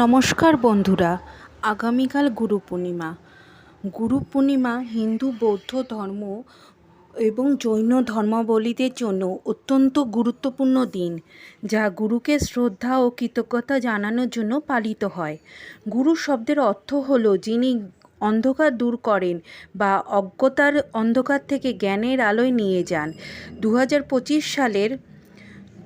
নমস্কার বন্ধুরা, আগামীকাল গুরু পূর্ণিমা গুরু পূর্ণিমা হিন্দু, বৌদ্ধ ধর্ম এবং জৈন ধর্মাবলীদের জন্য অত্যন্ত গুরুত্বপূর্ণ দিন, যা গুরুকে শ্রদ্ধা ও কৃতজ্ঞতা জানানোর জন্য পালিত হয়। গুরু শব্দের অর্থ হলো যিনি অন্ধকার দূর করেন বা অজ্ঞতার অন্ধকার থেকে জ্ঞানের আলোয় নিয়ে যান। দু হাজার পঁচিশ সালের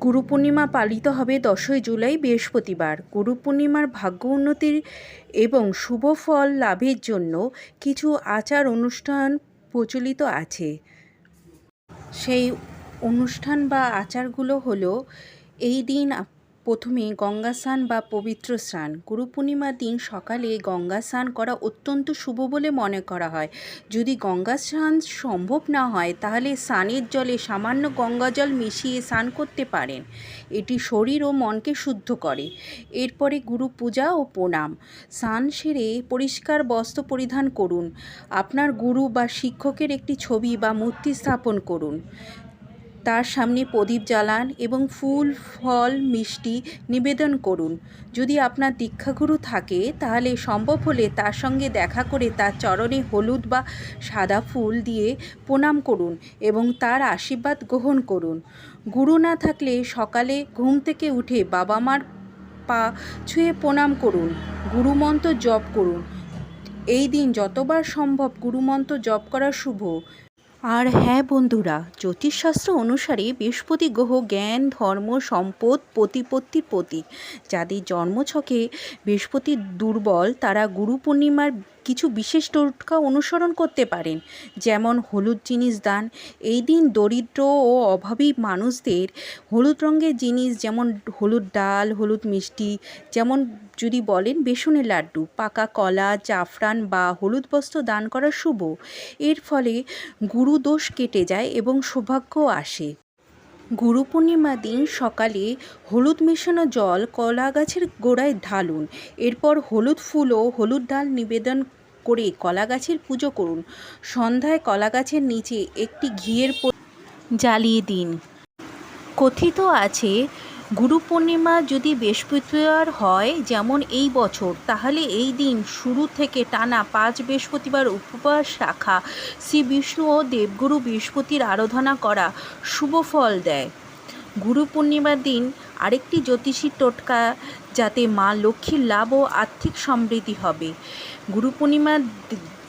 গুরু পূর্ণিমা পালিত হবে দশই জুলাই, বৃহস্পতিবার। গুরু পূর্ণিমার ভাগ্য উন্নতির এবং শুভ ফল লাভের জন্য কিছু আচার অনুষ্ঠান প্রচলিত আছে। সেই অনুষ্ঠান বা আচারগুলো হলো, এই দিন প্রথমে গঙ্গা স্নান বা পবিত্র স্নান। গুরু পূর্ণিমার দিন সকালে গঙ্গা স্নান করা অত্যন্ত শুভ বলে মনে করা হয়। যদি গঙ্গা স্নান সম্ভব না হয়, তাহলে স্নানের জলে সামান্য গঙ্গা জল মিশিয়ে স্নান করতে পারেন। এটি শরীর ও মনকে শুদ্ধ করে। এরপরে গুরু পূজা ও প্রণাম। স্নান সেরে পরিষ্কার বস্ত্র পরিধান করুন। আপনার গুরু বা শিক্ষকের একটি ছবি বা মূর্তি স্থাপন করুন। তার সামনে প্রদীপ জ্বালান এবং ফুল, ফল, মিষ্টি নিবেদন করুন। যদি আপনার দীক্ষাগুরু থাকে, তাহলে সম্ভব হলে তার সঙ্গে দেখা করে তার চরণে হলুদ বা সাদা ফুল দিয়ে প্রণাম করুন এবং তার আশীর্বাদ গ্রহণ করুন। গুরু না থাকলে সকালে ঘুম থেকে উঠে বাবা মার পা ছুঁয়ে প্রণাম করুন। গুরুমন্ত্র জপ করুন। এই দিন যতবার সম্ভব গুরুমন্ত্র জপ করা শুভ। আর হ্যাঁ বন্ধুরা, জ্যোতিষশাস্ত্র অনুসারে বৃহস্পতি গ্রহ জ্ঞান, ধর্ম, সম্পদ, প্রতিপত্তির প্রতীক। যাদের জন্মছকে বৃহস্পতি দুর্বল, তারা গুরু পূর্ণিমার কিছু বিশেষ টোটকা অনুসরণ করতে পারেন, যেমন হলুদ জিনিস দান। এই দিন দরিদ্র ও অভাবী মানুষদের হলুদ রঙের জিনিস, যেমন হলুদ ডাল, হলুদ মিষ্টি, যেমন যদি বলেন বেসনের লাড্ডু, পাকা কলা, জাফরান বা হলুদ বস্ত্র দান করা শুভ। এর ফলে গুরু দোষ কেটে যায় এবং সৌভাগ্য আসে। গুরু পূর্ণিমা দিন সকালে হলুদ মেশানো জল কলা গাছের গোড়ায় ঢালুন। এরপর হলুদ ফুল ও হলুদ ডাল নিবেদন করে কলা গাছের পুজো করুন। সন্ধ্যায় কলা গাছের নিচে একটি ঘিয়ের জ্বালিয়ে দিন। কথিত আছে গুরু পূর্ণিমা যদি বৃহস্পতিবার হয়, যেমন এই বছর, তাহলে এই দিন শুরু থেকে টানা পাঁচ বৃহস্পতিবার উপবাস রাখা, শ্রী বিষ্ণু ও দেবগুরু বৃহস্পতির আরাধনা করা শুভ ফল দেয়। গুরু পূর্ণিমার দিন আরেকটি জ্যোতিষী টোটকা যাতে মা লক্ষ্মীর লাভ ও আর্থিক সমৃদ্ধি হবে। গুরু পূর্ণিমার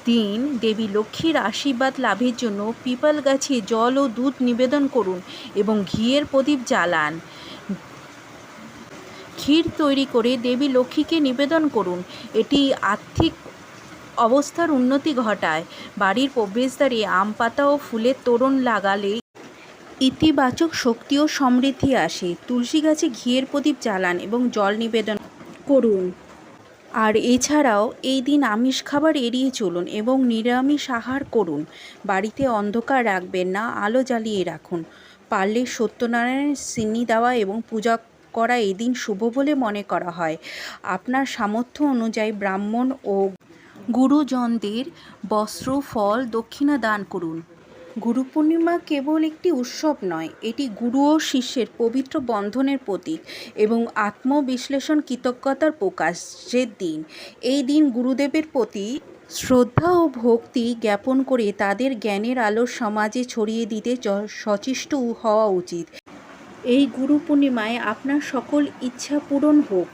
দিন দেবী লক্ষ্মীর আশীর্বাদ লাভের জন্য পিপল গাছে জল ও দুধ নিবেদন করুন এবং ঘিয়ের প্রদীপ জ্বালান। ক্ষীর তৈরি করে দেবী লক্ষ্মীকে নিবেদন করুন। এটি আর্থিক অবস্থার উন্নতি ঘটায়। বাড়ির প্রবেশদ্বারে আম পাতা ও ফুলের তোরণ লাগালে ইতিবাচক শক্তি ও সমৃদ্ধি আসে। তুলসী গাছে ঘিয়ের প্রদীপ জ্বালান এবং জল নিবেদন করুন। আর এছাড়াও এই দিন আমিষ খাবার এড়িয়ে চলুন এবং নিরামিষ আহার করুন। বাড়িতে অন্ধকার রাখবেন না, আলো জ্বালিয়ে রাখুন। পারলে সত্যনারায়ণের সিন্নি দেওয়া এবং পূজা করা এই দিন শুভ বলে মনে করা হয়। আপনার সামর্থ্য অনুযায়ী ব্রাহ্মণ ও গুরুজনদের বস্ত্র, ফল দক্ষিণা দান করুন। গুরু পূর্ণিমা কেবল একটি উৎসব নয়, এটি গুরু ও শিষ্যের পবিত্র বন্ধনের প্রতীক এবং আত্মবিশ্লেষণ কৃতজ্ঞতার প্রকাশের দিন। এই দিন গুরুদেবের প্রতি শ্রদ্ধা ও ভক্তি জ্ঞাপন করে তাদের জ্ঞানের আলো সমাজে ছড়িয়ে দিতে সচেষ্ট হওয়া উচিত। এই গুরু পূর্ণিমায় আপনার সকল ইচ্ছা পূরণ হোক।